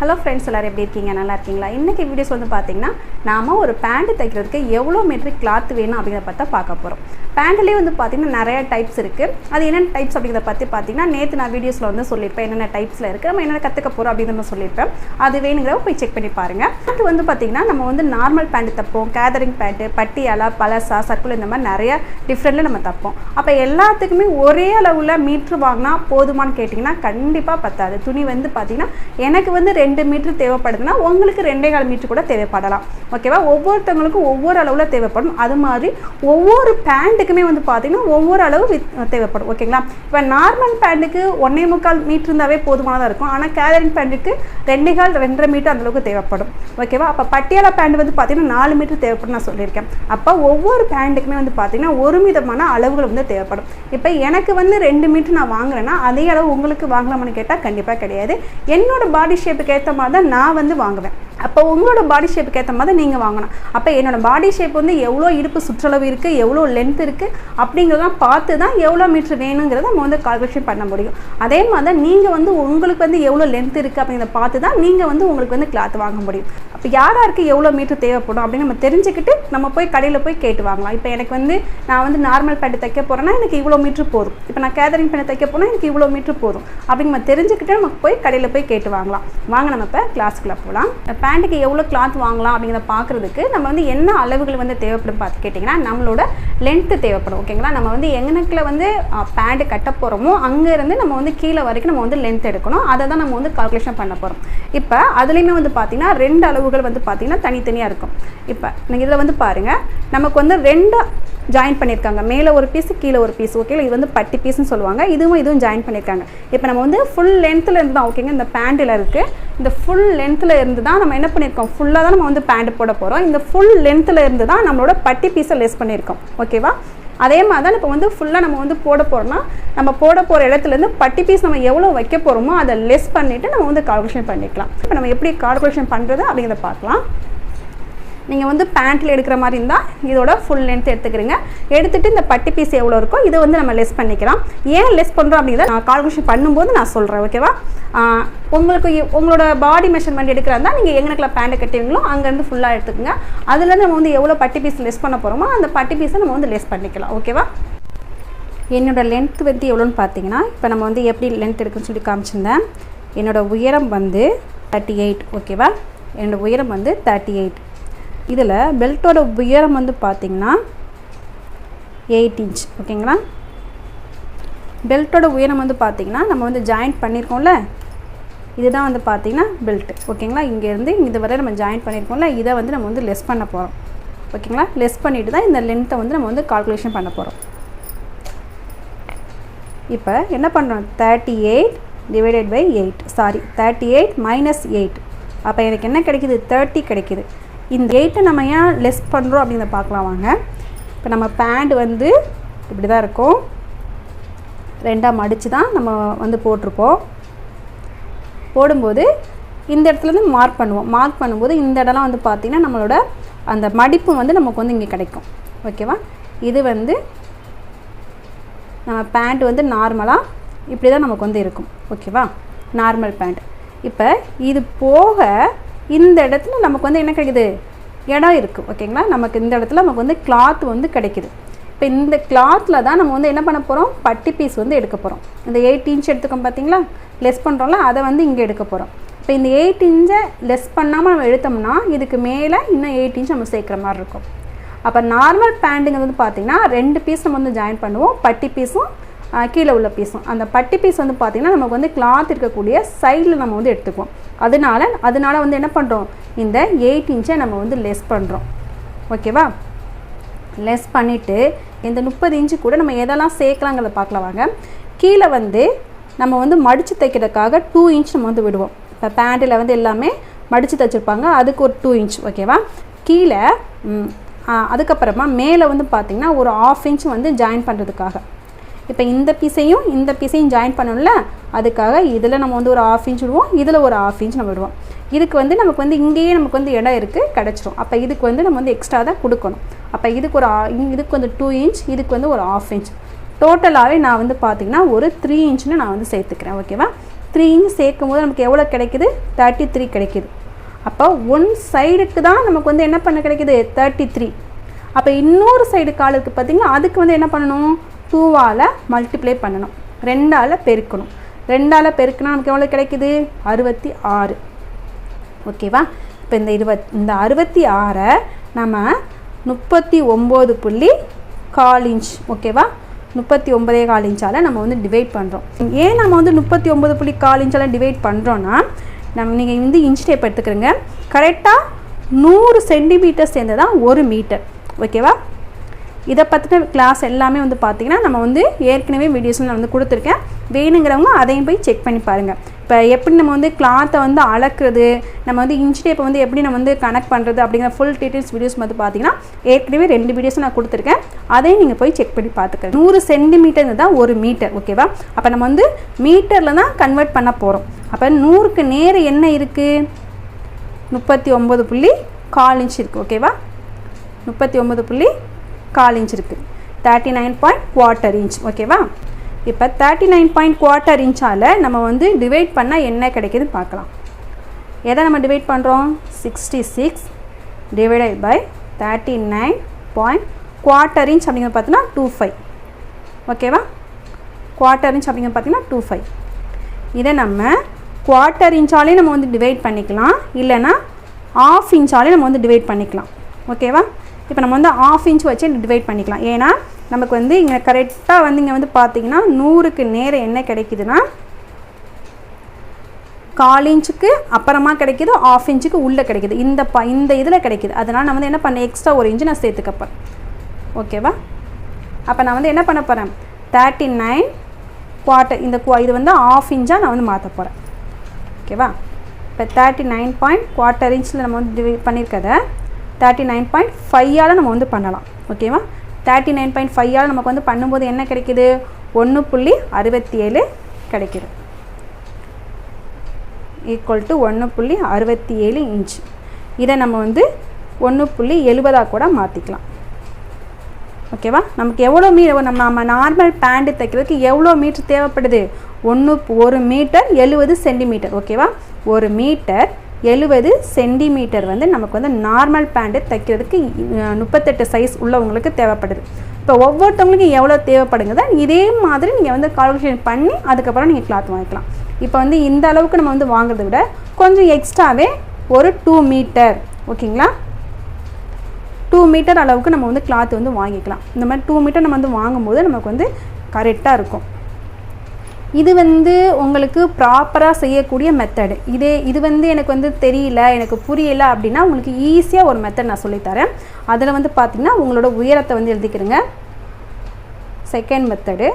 Hello friends எல்லோரும் எப்படி இருக்கீங்க? நல்லா இருக்கீங்களா? இன்றைக்கி வீடியோஸ் வந்து பார்த்தீங்கன்னா நாம் ஒரு பேண்ட்டு தைக்கிறதுக்கு எவ்வளோ மெட்ரிக் கிளாத் வேணும் அப்படிங்கிறத பார்த்தா பார்க்க போகிறோம் பேண்ட்லேயே வந்து பார்த்திங்கன்னா நிறைய டைப்ஸ் இருக்குது அது என்னென்ன டைப்ஸ் அப்படிங்கிறத பற்றி பார்த்தீங்கன்னா நேற்று நான் வீடியோஸில் வந்து சொல்லியிருப்பேன். என்னென்ன டைப்ஸில் இருக்குது நம்ம என்னென்ன கற்றுக்க போகிறோம் அப்படின்னு சொல்லியிருப்பேன். அது வேணுங்கிறத போய் செக் பண்ணி பாருங்கள் அது வந்து பார்த்திங்கன்னா நம்ம வந்து நார்மல் பேண்ட் தைப்போம். கேதரிங் பேண்ட்டு பட்டியாலா பழசா சர்க்கிள் இந்த மாதிரி நிறைய டிஃப்ரெண்ட்டில் நம்ம தைப்போம். அப்போ எல்லாத்துக்குமே ஒரே அளவில் மீட்ரு வாங்கினா போதுமான்னு கேட்டிங்கன்னா கண்டிப்பாக பத்தாது. துணி வந்து பார்த்திங்கன்னா எனக்கு வந்து ரெண்டு ரெண்டு மீட்டர் தேவைப்படுதுன்னா உங்களுக்கு ரெண்டே கால் மீட்டர் கூட தேவைப்படலாம். ஓகேவா ஒவ்வொருத்தவங்களுக்கும் ஒவ்வொரு அளவில் தேவைப்படும். அது மாதிரி ஒவ்வொரு பேண்ட்டுக்குமே வந்து பார்த்திங்கன்னா ஒவ்வொரு அளவு வித் தேவைப்படும். ஓகேங்களா இப்போ நார்மல் பேண்ட்டுக்கு ஒன்றே முக்கால் மீட்டர் இருந்தாவே போதுமானதாக இருக்கும். ஆனால் கேலரின் பேண்ட்டுக்கு ரெண்டே கால் ரெண்டரை மீட்டர் அந்தளவுக்கு தேவைப்படும். ஓகேவா அப்போ பட்டியாலா பேண்ட் வந்து பார்த்திங்கன்னா நாலு மீட்டர் தேவைப்படும் நான் சொல்லியிருக்கேன். அப்போ ஒவ்வொரு பேண்ட்டுக்குமே வந்து பார்த்திங்கன்னா ஒரு விதமான அளவுகள் வந்து தேவைப்படும். இப்போ எனக்கு வந்து ரெண்டு மீட்டர் நான் வாங்குறேன்னா அதே அளவு உங்களுக்கு வாங்கலாமான்னு கேட்டால் கண்டிப்பாக கிடையாது. என்னோட பாடி ஷேப்புக்கு ஏற்ற மாதிரி தான் நான் வந்து வாங்குவேன். அப்போ உங்களோட பாடி ஷேப்புக்கு ஏற்ற மாதிரி நீங்கள் வாங்கணும். அப்போ என்னோடய பாடி ஷேப் வந்து எவ்வளோ இடுப்பு சுற்றளவு இருக்குது எவ்வளோ லென்த் இருக்குது அப்படிங்கிறதெல்லாம் பார்த்து தான் எவ்வளோ மீட்ரு வேணுங்கிறத நம்ம வந்து கால்குலேஷன் பண்ண முடியும். அதே மாதிரி தான் நீங்கள் வந்து உங்களுக்கு வந்து எவ்வளோ லென்த் இருக்குது அப்படிங்கிறத பார்த்து தான் நீங்கள் வந்து உங்களுக்கு வந்து கிளாத் வாங்க முடியும். அப்போ யார் யாருக்கு எவ்வளோ மீட்ரு தேவைப்படும் அப்படின்னு நம்ம தெரிஞ்சுக்கிட்டு நம்ம போய் கடையில் போய் கேட்டு வாங்கலாம். இப்போ எனக்கு வந்து நான் வந்து நார்மல் பேண்ட் தைக்க போகிறேன்னா எனக்கு இவ்வளோ மீட்ரு போதும். இப்போ நான் கேதரிங் பேண்ட் தைக்க போனால் எனக்கு இவ்வளோ மீட்ரு போதும். அப்படின்னு நம்ம தெரிஞ்சுக்கிட்டு நம்ம போய் கடையில் போய் கேட்டு வாங்கலாம். வாங்க நம்ம இப்போ கிளாஸ்க்குள்ளே போகலாம் பேண்ட்டுக்கு எவ்வளோ கிளாத் வாங்கலாம் அப்படிங்கிறத பார்க்குறதுக்கு நம்ம வந்து என்ன அளவுகள் வந்து தேவைப்படும் பார்த்து கேட்டிங்கன்னா நம்மளோட லென்த்து தேவைப்படும். ஓகேங்களா நம்ம வந்து எங்கனக்கில் வந்து பேண்ட்டு கட்ட போகிறோமோ அங்கேருந்து நம்ம வந்து கீழே வரைக்கும் நம்ம வந்து லென்த் எடுக்கணும். அதை தான் நம்ம வந்து கால்குலேஷன் பண்ண போகிறோம் இப்போ அதுலேயுமே வந்து பார்த்திங்கன்னா ரெண்டு அளவுகள் வந்து பார்த்திங்கன்னா தனித்தனியாக இருக்கும். இப்போ நீங்கள் இதில் வந்து பாருங்கள் நமக்கு வந்து ரெண்டு ஜாயின் பண்ணியிருக்காங்க. மேலே ஒரு பீஸ் கீழே ஒரு பீஸ் ஓகே இது வந்து பட்டி பீஸ்னு சொல்லுவாங்க. இதுவும் இதுவும் ஜாயின் பண்ணியிருக்காங்க. இப்போ நம்ம வந்து ஃபுல் லென்த்தில் இருந்து தான் ஓகேங்க இந்த பேண்ட்டில் இருக்குது இந்த ஃபுல் லென்த்தில் இருந்து தான் நம்ம என்ன பண்ணியிருக்கோம் ஃபுல்லாக தான் நம்ம வந்து பேண்ட் போட போகிறோம் இந்த ஃபுல் லென்த்தில் இருந்து தான் நம்மளோட பட்டி பீஸை லெஸ் பண்ணியிருக்கோம் ஓகேவா அதே மாதிரி தான் இப்போ வந்து ஃபுல்லாக நம்ம வந்து போட போகிறோம்னா நம்ம போட போகிற இடத்துலேருந்து பட்டி பீஸ் நம்ம எவ்வளோ வைக்க போகிறோமோ அதை லெஸ் பண்ணிவிட்டு நம்ம வந்து கால்குலேஷன் பண்ணிக்கலாம். இப்போ நம்ம எப்படி கால்குலேஷன் பண்ணுறது அப்படிங்கிறத பார்க்கலாம். நீங்கள் வந்து பேண்ட்டில் எடுக்கிற மாதிரி இருந்தால் இதோட ஃபுல் லென்த் எடுத்துக்கிறீங்க. எடுத்துகிட்டு இந்த பட்டி பீஸ் எவ்வளோ இருக்கோ இதை வந்து நம்ம லெஸ் பண்ணிக்கலாம். ஏன் லெஸ் பண்ணுறோம் அப்படிங்கிறத நான் கால்குலேஷன் பண்ணும்போது நான் சொல்கிறேன் ஓகேவா உங்களுக்கு உங்களோட பாடி மெஷர்மெண்ட் எடுக்கிறதா நீங்கள் எங்கனக்குள்ள பேண்ட்டை கட்டுவீங்களோ அங்கேருந்து ஃபுல்லாக எடுத்துக்கோங்க. அதுலேருந்து நம்ம வந்து எவ்வளோ பட்டி பீஸ் லெஸ் பண்ண போகிறோமோ அந்த பட்டி பீஸை நம்ம வந்து லெஸ் பண்ணிக்கலாம் ஓகேவா என்னோடய லென்த் வந்து எவ்வளோன்னு பார்த்தீங்கன்னா இப்போ நம்ம வந்து எப்படி லென்த் எடுக்குன்னு சொல்லி காமிச்சிருந்தேன். என்னோடய உயரம் வந்து தேர்ட்டி எயிட் ஓகேவா என்னோடய உயரம் வந்து தேர்ட்டி எயிட் இதில் பெல்ட்டோட உயரம் வந்து பார்த்திங்கன்னா எயிட் இன்ச் ஓகேங்களா? பெல்ட்டோட உயரம் வந்து பார்த்திங்கன்னா நம்ம வந்து ஜாயிண்ட் பண்ணியிருக்கோம்ல இதுதான் வந்து பார்த்திங்கன்னா பெல்ட் ஓகேங்களா? இங்கேருந்து இது வரை நம்ம ஜாயின் பண்ணியிருக்கோம்ல இதை வந்து நம்ம வந்து லெஸ் பண்ண போகிறோம் ஓகேங்களா? லெஸ் பண்ணிவிட்டு தான் இந்த லென்த்தை வந்து நம்ம வந்து கால்குலேஷன் பண்ண போகிறோம் இப்போ என்ன பண்ணுறோம் thirty eight divided by eight sorry thirty eight minus eight அப்போ எனக்கு என்ன கிடைக்கிது? தேர்ட்டி கிடைக்கிது. இந்த எயிட்டை நம்ம ஏன் லெஸ் பண்ணுறோம் அப்படிங்கிறத பார்க்கலாம் வாங்க. இப்போ நம்ம பேண்ட் வந்து இப்படி தான் இருக்கும். ரெண்டாக மடித்து தான் நம்ம வந்து போட்டிருப்போம். போடும்போது இந்த இடத்துலேருந்து மார்க் பண்ணுவோம். மார்க் பண்ணும்போது இந்த இடம்லாம் வந்து பார்த்திங்கன்னா நம்மளோட அந்த மடிப்பு வந்து நமக்கு வந்து இங்கே கிடைக்கும். ஓகேவா இது வந்து நம்ம பேண்ட் வந்து நார்மலாக இப்படி தான் நமக்கு வந்து இருக்கும். ஓகேவா நார்மல் பேண்ட் இப்போ இது போக இந்த இடத்துல நமக்கு வந்து என்ன கிடைக்குது? இடம் இருக்குது ஓகேங்களா நமக்கு இந்த இடத்துல நமக்கு வந்து கிளாத் வந்து கிடைக்குது. இப்போ இந்த கிளாத்தில் தான் நம்ம வந்து என்ன பண்ண போகிறோம் பட்டி பீஸ் வந்து எடுக்க போகிறோம் இந்த எயிட் இன்ச் எடுத்துக்கோம் பார்த்தீங்களா லெஸ் பண்ணுறோம்ல அதை வந்து இங்கே எடுக்க போகிறோம் இப்போ இந்த எயிட் இன்ச்சை லெஸ் பண்ணாமல் நம்ம எடுத்தோம்னா இதுக்கு மேலே இன்னும் எயிட் இன்ச் நம்ம சேர்க்குற மாதிரி இருக்கும். அப்போ நார்மல் பேண்ட்டுங்கிறது வந்து பார்த்திங்கன்னா ரெண்டு பீஸ் நம்ம வந்து ஜாயின் பண்ணுவோம். பட்டி பீஸும் கீழே உள்ள பீஸும் அந்த பட்டி பீஸ் வந்து பார்த்திங்கன்னா நமக்கு வந்து கிளாத் இருக்கக்கூடிய சைடில் நம்ம வந்து எடுத்துக்குவோம். அதனால அதனால வந்து என்ன பண்ணுறோம் இந்த எயிட் இன்ச்சை நம்ம வந்து லெஸ் பண்ணுறோம் ஓகேவா லெஸ் பண்ணிவிட்டு இந்த முப்பது இன்ச்சு கூட நம்ம எதெல்லாம் சேர்க்கலாங்கிறத பார்க்கலாம் வாங்க. கீழே வந்து நம்ம வந்து மடித்து தைக்கிறதுக்காக டூ இன்ச் நம்ம வந்து விடுவோம். இப்போ பேண்ட்டில் வந்து எல்லாமே மடித்து தைச்சிருப்பாங்க. அதுக்கு ஒரு டூ இன்ச் ஓகேவா கீழே அதுக்கப்புறமா மேலே வந்து பார்த்திங்கன்னா ஒரு ஆஃப் இன்ச் வந்து ஜாயின் பண்ணுறதுக்காக இப்போ இந்த பீஸையும் இந்த பீஸையும் ஜாயின் பண்ணணும்ல அதுக்காக இதில் நம்ம வந்து ஒரு ஆஃப் இன்ச் விடுவோம் இதில் ஒரு ஆஃப் இன்ச் நம்ம விடுவோம். இதுக்கு வந்து நமக்கு வந்து இங்கேயே நமக்கு வந்து இடம் இருக்குது கிடச்சிரும். அப்போ இதுக்கு வந்து நம்ம வந்து எக்ஸ்ட்ரா தான் கொடுக்கணும். அப்போ இதுக்கு ஒரு இதுக்கு வந்து டூ இன்ச் இதுக்கு வந்து ஒரு ஆஃப் இன்ச் டோட்டலாகவே நான் வந்து பார்த்திங்கன்னா ஒரு த்ரீ இன்ச்னு நான் வந்து சேர்த்துக்கிறேன் ஓகேவா த்ரீ இன்ச் சேர்க்கும் போது நமக்கு எவ்வளோ கிடைக்குது? தேர்ட்டி த்ரீ கிடைக்குது. அப்போ ஒன் சைடுக்கு தான் நமக்கு வந்து என்ன பண்ண கிடைக்குது? தேர்ட்டி த்ரீ அப்போ இன்னொரு சைடு காலுக்கு பார்த்திங்கன்னா அதுக்கு வந்து என்ன பண்ணணும்? டூவால் மல்டிப்ளை பண்ணணும். ரெண்டால் பெருக்கணும். ரெண்டால் பெருக்கினா நமக்கு எவ்வளோ கிடைக்குது? அறுபத்தி ஆறு. ஓகேவா இப்போ இந்த இருபத் இந்த அறுபத்தி ஆறை நம்ம முப்பத்தி ஒம்பது புள்ளி கால் இன்ச். ஓகேவா முப்பத்தி ஒம்பதே கால் இன்ச்சால் நம்ம வந்து டிவைட் பண்ணுறோம் ஏன் நம்ம வந்து முப்பத்தி ஒம்பது புள்ளி கால் இன்ச்சால் டிவைட் பண்ணுறோன்னா நம்ம நீங்கள் வந்து இன்ச் டேப் எடுத்துக்கிறோங்க. கரெக்டாக நூறு சென்டிமீட்டர் சேர்ந்து தான் ஒரு மீட்டர் ஓகேவா இதை பற்றின கிளாஸ் எல்லாமே வந்து பார்த்தீங்கன்னா நம்ம வந்து ஏற்கனவே வீடியோஸில் நான் வந்து கொடுத்துருக்கேன். வேணுங்கிறவங்க அதையும் போய் செக் பண்ணி பாருங்கள் இப்போ எப்படி நம்ம வந்து கிளாத்தை வந்து அளக்குறது நம்ம வந்து இன்ச் டேப்பை வந்து எப்படி நம்ம வந்து கனெக்ட் பண்ணுறது அப்படிங்கிற ஃபுல் டீட்டெயில்ஸ் வீடியோஸ் வந்து பார்த்தீங்கன்னா ஏற்கனவே ரெண்டு வீடியோஸ் நான் கொடுத்துருக்கேன். அதையும் நீங்கள் போய் செக் பண்ணி பார்த்துக்கங்க நூறு சென்டிமீட்டர் தான் ஒரு மீட்டர் ஓகேவா அப்போ நம்ம வந்து மீட்டரில் தான் கன்வெர்ட் பண்ண போகிறோம் அப்போ நூறுக்கு நேரம் என்ன இருக்குது முப்பத்தி ஒம்பது புள்ளி கால் இன்ச் இருக்குது ஓகேவா முப்பத்தி ஒம்பது புள்ளி கால் இன்ச் இருக்குது thirty nine point quarter inch ஓகேவா இப்போ தேர்ட்டி நைன் பாயிண்ட் குவார்ட்டர் இன்ச்சால் நம்ம வந்து டிவைட் பண்ணால் என்ன கிடைக்குதுன்னு பார்க்கலாம். எதை நம்ம டிவைட் பண்ணுறோம் sixty six divided by thirty nine point quarter inch அப்படிங்கிறது பார்த்தீங்கன்னா டூ ஃபைவ் ஓகேவா குவார்ட்டர் இன்ச் அப்படிங்கிறது பார்த்தீங்கன்னா டூ ஃபைவ் இதை நம்ம குவார்ட்டர் இன்ச்சாலே நம்ம வந்து டிவைட் பண்ணிக்கலாம். இல்லைன்னா ஆஃப் இன்ச்சாலே நம்ம வந்து டிவைட் பண்ணிக்கலாம். ஓகேவா இப்போ நம்ம வந்து ஆஃப் இன்ச் வச்சு டிவைட் பண்ணிக்கலாம். ஏன்னா நமக்கு வந்து இங்கே கரெக்டாக வந்து இங்கே வந்து பார்த்தீங்கன்னா நூறுக்கு நேரம் என்ன கிடைக்குதுன்னா கால் இன்ச்சுக்கு அப்புறமா கிடைக்கிது ஆஃப் இன்ச்சுக்கு உள்ளே கிடைக்குது. இந்த ப இந்த இதில் கிடைக்குது. அதனால் நான் வந்து என்ன பண்ணேன்? எக்ஸ்ட்ரா ஒரு இன்ச்சு நான் சேர்த்துக்கப்பேன் ஓகேவா அப்போ நான் வந்து என்ன பண்ண போகிறேன் தேர்ட்டி நைன் குவார்ட்டர் இந்த குவா இது வந்து ஆஃப் இன்ச்சாக நான் வந்து மாற்ற போகிறேன் ஓகேவா இப்போ தேர்ட்டி நைன் பாயிண்ட் குவார்ட்டர் இன்ச்சில் நம்ம வந்து டிவைட் பண்ணியிருக்கதை தேர்ட்டி நைன் பாயிண்ட் ஃபைவால் நம்ம வந்து பண்ணலாம். ஓகேவா தேர்ட்டி நைன் பாயிண்ட் ஃபைவால் நமக்கு வந்து பண்ணும்போது என்ன கிடைக்கிது? ஒன்று புள்ளி அறுபத்தி ஏழு கிடைக்குது. ஈக்குவல் டு ஒன்று புள்ளி அறுபத்தி ஏழு இன்ச் இதை நம்ம வந்து ஒன்று புள்ளி எழுபதாக கூட மாற்றிக்கலாம் ஓகேவா நமக்கு எவ்வளோ மீ நம்ம நம்ம நார்மல் பேண்ட்டு தைக்கிறதுக்கு எவ்வளோ மீட்டர் தேவைப்படுது? ஒன்று ஒரு மீட்டர் எழுபது சென்டிமீட்டர் ஓகேவா ஒரு மீட்டர் எழுபது சென்டிமீட்டர் வந்து நமக்கு வந்து நார்மல் பேண்ட்டு தைக்கிறதுக்கு முப்பத்தெட்டு சைஸ் உள்ளவங்களுக்கு தேவைப்படுது. இப்போ ஒவ்வொருத்தவங்களுக்கும் எவ்வளோ தேவைப்படுங்கிறத இதே மாதிரி நீங்கள் வந்து கால்குலேஷன் பண்ணி அதுக்கப்புறம் நீங்கள் கிளாத் வாங்கிக்கலாம். இப்போ வந்து இந்த அளவுக்கு நம்ம வந்து வாங்குறதை விட கொஞ்சம் எக்ஸ்ட்ராவே ஒரு டூ மீட்டர் ஓகேங்களா டூ மீட்டர் அளவுக்கு நம்ம வந்து கிளாத் வந்து வாங்கிக்கலாம். இந்த மாதிரி டூ மீட்டர் நம்ம வந்து வாங்கும்போது நமக்கு வந்து கரெக்டாக இருக்கும். இது வந்து உங்களுக்கு ப்ராப்பராக செய்யக்கூடிய மெத்தடு இதே இது வந்து எனக்கு வந்து தெரியல எனக்கு புரியல அப்படின்னா உங்களுக்கு ஈஸியாக ஒரு மெத்தட் நான் சொல்லித்தரேன் அதில் வந்து பார்த்திங்கன்னா உங்களோட உயரத்தை வந்து எழுதிக்கிறங்க செகண்ட் மெத்தடு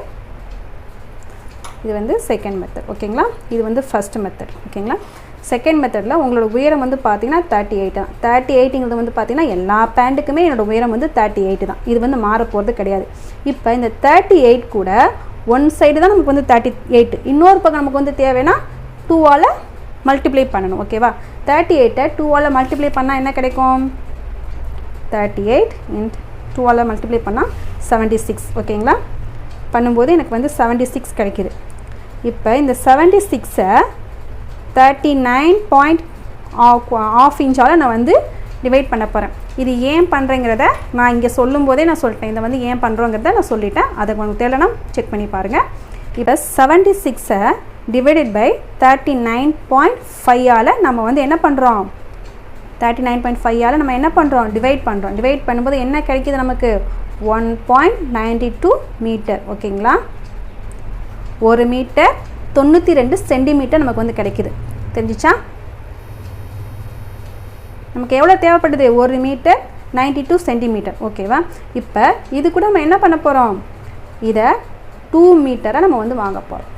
இது வந்து செகண்ட் மெத்தட் ஓகேங்களா இது வந்து ஃபஸ்ட் மெத்தட் ஓகேங்களா செகண்ட் மெத்தடில் உங்களோட உயரம் வந்து பார்த்தீங்கன்னா தேர்ட்டி எயிட் தான். தேர்ட்டி எயிட்டுங்கிறது வந்து பார்த்தீங்கன்னா எல்லா பேண்ட்டுக்குமே என்னோடய உயரம் வந்து தேர்ட்டி எயிட் தான். இது வந்து மாற போகிறது கிடையாது. இப்போ இந்த தேர்ட்டி எயிட் கூட ஒன் சைடு தான் நமக்கு வந்து தேர்ட்டி எயிட் இன்னொரு பக்கம் நமக்கு வந்து தேவைன்னா டூவால் மல்டிப்ளை பண்ணணும் ஓகேவா தேர்ட்டி எயிட்டை டூவால் மல்டிப்ளை பண்ணால் என்ன கிடைக்கும்? தேர்ட்டி எயிட் இன்ட் டூவால் மல்டிப்ளை பண்ணால் செவன்ட்டி சிக்ஸ் ஓகேங்களா பண்ணும்போது எனக்கு வந்து செவன்ட்டி சிக்ஸ் கிடைக்கிது. இப்போ இந்த செவன்ட்டி சிக்ஸை தேர்ட்டி நைன் பாயிண்ட் ஆஃப் இன்ச்சால் நான் வந்து டிவைட் பண்ண போகிறேன் இது ஏன் பண்ணுறேங்கிறத நான் இங்கே சொல்லும்போதே நான் சொல்லிட்டேன். இதை வந்து ஏன் பண்ணுறோங்கிறத நான் சொல்லிட்டேன். அதை உங்களுக்கு தெரியலனா செக் பண்ணி பாருங்கள் இப்போ செவன்ட்டி சிக்ஸை divided by thirty nine point ஃபைவால் நம்ம வந்து என்ன பண்ணுறோம் தேர்ட்டி நைன் பாயிண்ட் ஃபைவால் நம்ம என்ன பண்ணுறோம் டிவைட் பண்ணுறோம் டிவைட் பண்ணும்போது என்ன கிடைக்குது நமக்கு? One point ninety two metre ஓகேங்களா? ஒரு மீட்டர் தொண்ணூற்றி ரெண்டு சென்டிமீட்டர் நமக்கு வந்து கிடைக்கிது. தெரிஞ்சிச்சா? நமக்கு எவ்வளோ தேவைப்படுது? ஒரு மீட்டர் நைன்டி டூ சென்டிமீட்டர் ஓகேவா இப்போ இது கூட நம்ம என்ன பண்ண போகிறோம் இதை டூ மீட்டரை நம்ம வந்து வாங்க போகிறோம்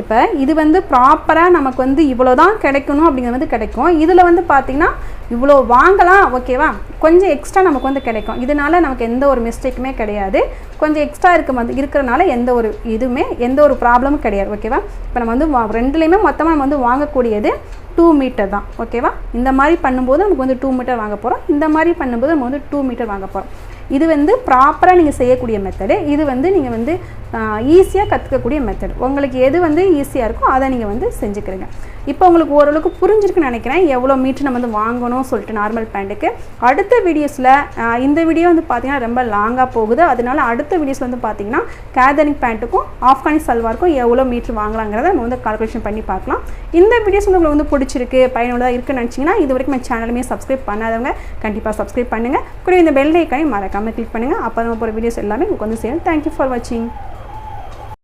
இப்போ இது வந்து ப்ராப்பராக நமக்கு வந்து இவ்வளோ தான் கிடைக்கணும் அப்படிங்கிறது வந்து கிடைக்கும். இதில் வந்து பார்த்திங்கன்னா இவ்வளோ வாங்கலாம் ஓகேவா கொஞ்சம் எக்ஸ்ட்ரா நமக்கு வந்து கிடைக்கும். இதனால நமக்கு எந்த ஒரு மிஸ்டேக்குமே கிடையாது. கொஞ்சம் எக்ஸ்ட்ரா இருக்க வந்து இருக்கிறனால எந்த ஒரு இதுவுமே எந்த ஒரு ப்ராப்ளமும் கிடையாது ஓகேவா இப்போ நம்ம வந்து வா- ரெண்டுலேயுமே மொத்தமாக நம்ம வந்து வாங்கக்கூடியது டூ மீட்டர் தான் ஓகேவா இந்த மாதிரி பண்ணும்போது நமக்கு வந்து டூ மீட்டர் வாங்க போகிறோம் இந்த மாதிரி பண்ணும்போது நம்ம வந்து டூ மீட்டர் வாங்க போகிறோம் இது வந்து ப்ராப்பராக நீங்கள் செய்யக்கூடிய மெத்தடு இது வந்து நீங்கள் வந்து ஈஸியாக கற்றுக்கக்கூடிய மெத்தட் உங்களுக்கு எது வந்து ஈஸியாக இருக்கோ அதை நீங்கள் வந்து செஞ்சுக்கிறீங்க. இப்போ உங்களுக்கு ஓரளவுக்கு புரிஞ்சிருக்குன்னு நினைக்கிறேன். எவ்வளோ மீட்ரு நம்ம வந்து வாங்கணும் சொல்லிட்டு நார்மல் பேண்ட்டுக்கு அடுத்த வீடியோஸில் இந்த வீடியோ வந்து பார்த்திங்கன்னா ரொம்ப லாங்காக போகுது. அதனால அடுத்த வீடியோஸ் வந்து பார்த்தீங்கன்னா கேதரிங் பேண்ட்டுக்கும் ஆப்கானி சல்வாருக்கும் எவ்வளோ மீட்ரு வாங்கலாங்கிறத நம்ம வந்து கால்குலேஷன் பண்ணி பார்க்கலாம். இந்த வீடியோஸ் வந்து உங்களுக்கு வந்து பிடிச்சிருக்கு பயனுள்ளதாக இருக்குன்னு நினச்சிங்கன்னா இது வரைக்கும் என் சேனலுமே சப்ஸ்கிரைப் பண்ணாதவங்க கண்டிப்பாக சப்ஸ்கிரைப் பண்ணுங்கள் கூட இந்த பெல் ஐக்கானே மறக்காமல் கிளிக் பண்ணுங்கள் அப்போ நம்ம போகிற வீடியோஸ் எல்லாமே உங்களுக்கு வந்து சேரும். தேங்க்யூ ஃபார் வாட்சிங்